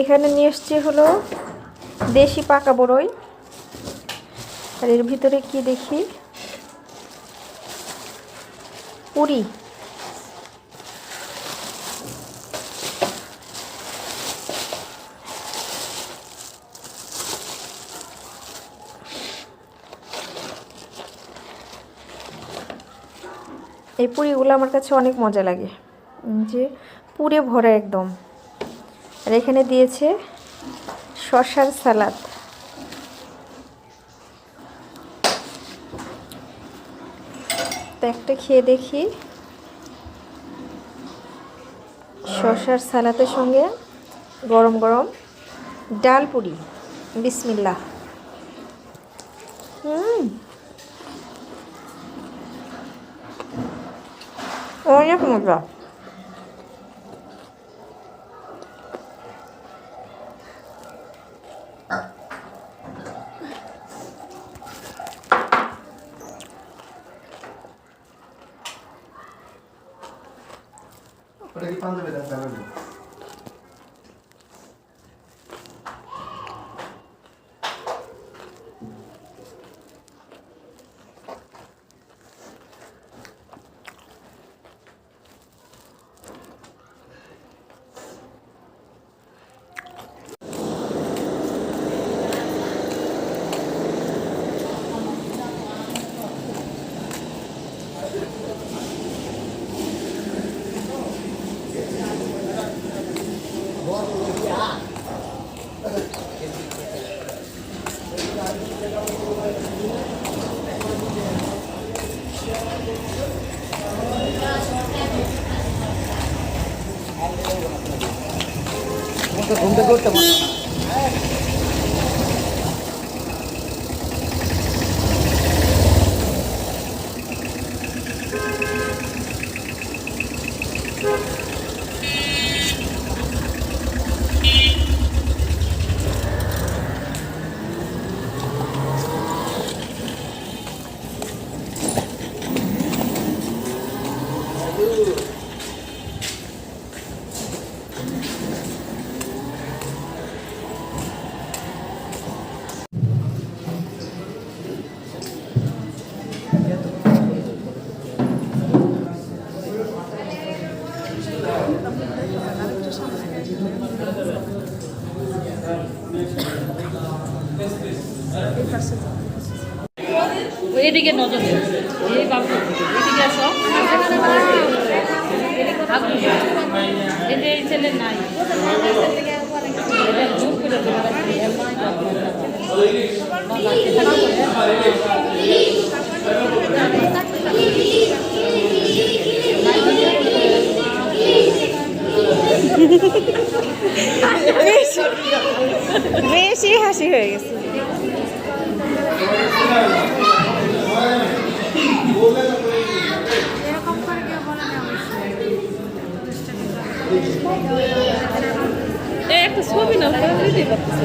এখানে নিয়ে এসছি হলো দেশি পাকা বড়ই। আর এর ভিতরে কি দেখি? পুরি। এই পুরিগুলো আমার কাছে অনেক মজা লাগে। যে পুরে ভরা একদম। আর এখানে দিয়েছে শশার সালাদ। একটা খেয়ে দেখি। শশার সালাতের সঙ্গে গরম গরম ডাল পুরি। বিসমিল্লা হুম। অনেক মজা। 那一帮子被人宰了。চালাবে ঘুম থেকে উঠতে এদিকে নজর এই বাবু এদিকে আসো। এই ছেলে নাই। বেশি হাসি হয়ে গেছে। একটা ছবি না দিতে পারতেছি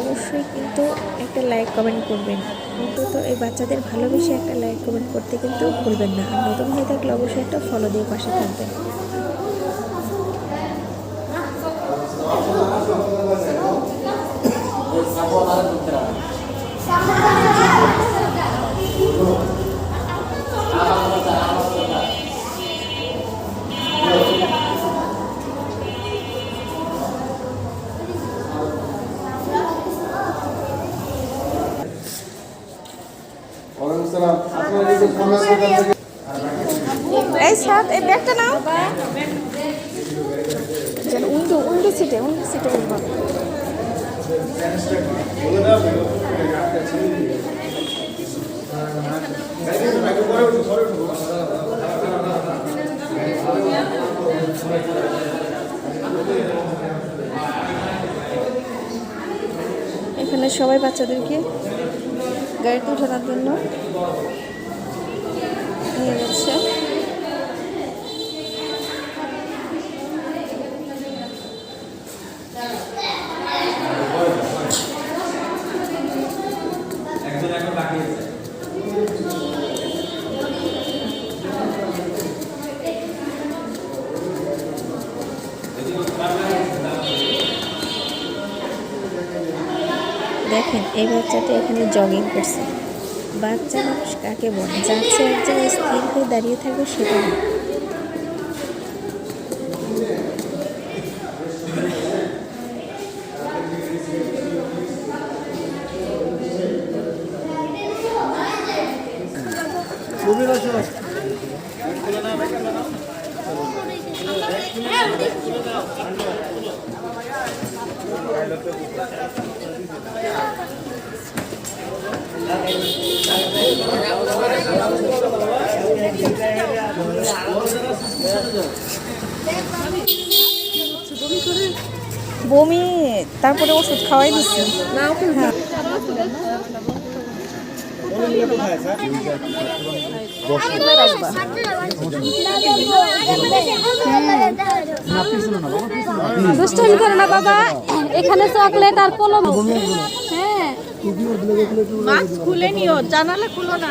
অবশ্যই কিন্তু একটা লাইক কমেন্ট করবেন। অন্তত এই বাচ্চাদের ভালোবেসে একটা লাইক কমেন্ট করতে কিন্তু ভুলবেন না। নতুন হয়ে থাকলে অবশ্যই একটা ফলো দিয়ে পাশে থাকবেন। সাপোর্ট আর এই সাত, এই ব্যাগটা নাও। উল্টো উল্টো সিটে উল্টো সিটে উঠবো এখানে সবাই বাচ্চাদেরকে গাড়িতে ওঠানোর জন্য নিয়ে যাচ্ছে দেখেন এই বাচ্চাটা এখানে জগিং করছে। বাচ্চা মানুষ কাকে বলে যাচ্ছে এক জায়গায় স্থির হয়ে দাঁড়িয়ে থাকবে সেটা না। বমি তারপরে ওষুধ খাওয়াই দিচ্ছি। না হ্যাঁ। করে না বাবা। এখানে চকলেট আর পোলম হ্যাঁ। মাস্ক খুলে নিও জানালা খুলো না।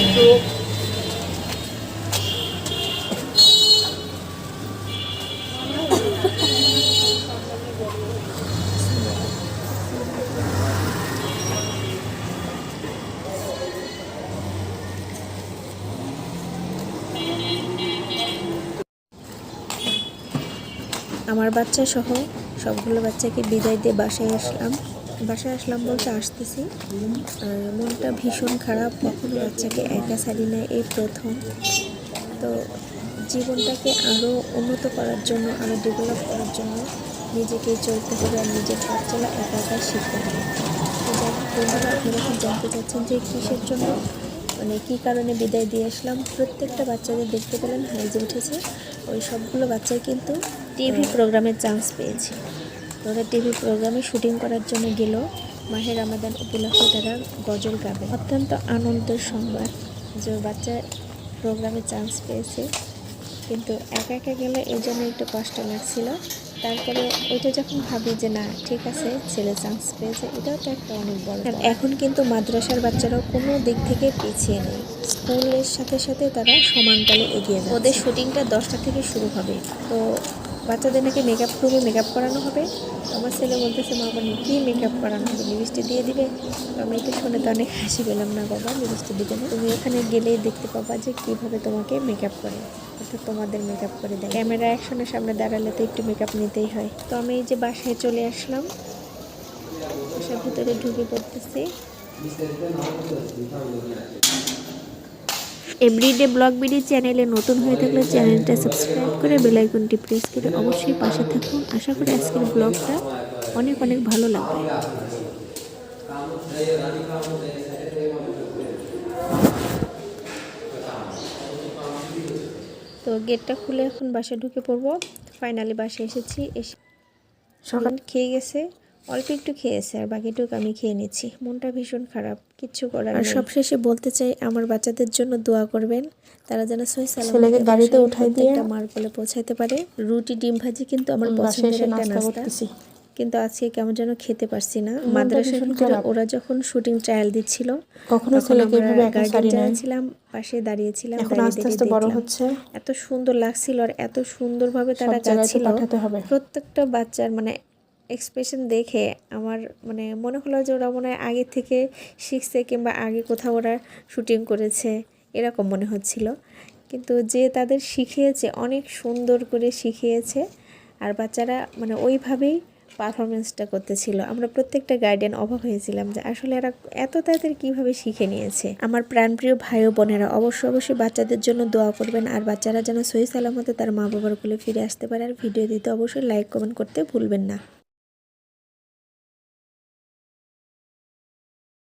একটু আমার বাচ্চা সহ সবগুলো বাচ্চাকে বিদায় দিয়ে বাসায় আসলাম। বাসায় আসলাম বলতে আসতেছি। আর মনটা ভীষণ খারাপ কখনো বাচ্চাকে একা ছাড়ি না এই প্রথম। তো জীবনটাকে আরও উন্নত করার জন্য আরও ডেভেলপ করার জন্য নিজেকে চলতে হবে আর নিজের চলা একা একা শিখতে হবে। যাই হোক, বন্ধুরা আপনারা জানতে চাচ্ছেন যে কিসের জন্য মানে কী কারণে বিদায় দিয়ে আসলাম? প্রত্যেকটা বাচ্চাদের দেখতে পেলেন হাইজে উঠেছে। ওই সবগুলো বাচ্চাই কিন্তু টিভি প্রোগ্রামে চান্স পেয়েছে। ওরা টিভি প্রোগ্রামে শুটিং করার জন্য গেল মাহের রামাদান উপলক্ষে তারা গজল গাবে। অত্যন্ত আনন্দের সংবাদ। যে বাচ্চা প্রোগ্রামে চান্স পেয়েছে কিন্তু একা একা গেলে এই জন্য একটু কষ্ট লাগছিল। তারপরে ওইটা যখন ভাবি যে না ঠিক আছে ছেলে চান্স পেয়েছে এটাও তো একটা অনেক বড় আর এখন কিন্তু মাদ্রাসার বাচ্চারাও কোনো দিক থেকে পিছিয়ে নেই। স্কুলের সাথে সাথে তারা সমানতালে এগিয়ে ওদের শুটিংটা দশটা থেকে শুরু হবে। তো বাচ্চাদের নাকি মেকআপ রুমে মেকআপ করানো হবে? আমার ছেলে বলতেছে, মা বাবা কি মেকআপ করানো হবে? লিপস্টিক দিয়ে দিবে? তো আমি এটা শুনে তো অনেক হাসি পেলাম, না বাবা লিপস্টিক দিবে না। তুমি ওখানে গেলেই দেখতে পাবা যে কীভাবে তোমাকে মেকআপ করে। অর্থাৎ তোমাদের মেকআপ করে দেয়। ক্যামেরা অ্যাকশনের সামনে দাঁড়ালে তো একটু মেকআপ নিতেই হয়। তো আমি এই যে বাসায় চলে আসলাম। বাসার ভিতরে ঢুকে পড়তেছি। এভরিডে ব্লগ বিডি চ্যানেলে নতুন হয়ে থাকলে চ্যানেলটা সাবস্ক্রাইব করে বেল আইকনটি প্রেস করে অবশ্যই পাশে থাকুন। আশা করি আজকের ব্লগটা অনেক অনেক ভালো লাগবে। তো গেটটা খুলে এখন বাসায় ঢুকে পড়ব। ফাইনালি বাসায় এসেছি এসে সকাল খেয়ে গেছে। অল্প একটু খেয়েছে আর বাকিটুকু আমি খেয়ে নিচ্ছি। মনটা ভীষণ খারাপ কিচ্ছু করার আর সবশেষে বলতে চাই আমার বাচ্চাদের জন্য দোয়া করবেন। তারা যেন সহি ছেলেকে গাড়িতে উঠাই দিয়ে মার কোলে পৌঁছাইতে পারে। রুটি ডিম ভাজি কিন্তু আমার পছন্দের একটা নাস্তা কিন্তু আজকে কেমন যেন খেতে পারছি না। মাদ্রাসার ভিতরে ওরা যখন শুটিং ট্রায়াল দিচ্ছিল কখনো ছেলেকে এভাবে একা ছাড়ি যারা ছিলাম পাশে দাঁড়িয়েছিলাম এখন আস্তে আস্তে বড় হচ্ছে। এত সুন্দর লাগছিল আর এত সুন্দরভাবে তারা হবে। প্রত্যেকটা বাচ্চার মানে এক্সপ্রেশন দেখে আমার মানে মনে হলো যে ওরা মনে হয় আগে থেকে শিখছে কিংবা আগে কোথাও ওরা শুটিং করেছে, এরকম মনে হচ্ছিল। কিন্তু যে তাদের শিখিয়েছে, অনেক সুন্দর করে শিখিয়েছে আর বাচ্চারা মানে ওইভাবেই পারফরমেন্সটা করতেছিল। আমরা প্রত্যেকটা গার্ডিয়ান অবাক হয়েছিলাম যে আসলে এরা এত তাদের কীভাবে শিখে নিয়েছে। আমার প্রাণপ্রিয় ভাই ও বোনেরা অবশ্যই অবশ্যই বাচ্চাদের জন্য দোয়া করবেন আর বাচ্চারা যেন সহি সালামতে তার মা বাবার কোলে ফিরে আসতে পারে। আর ভিডিও দিতে অবশ্যই লাইক কমেন্ট করতে ভুলবেন না।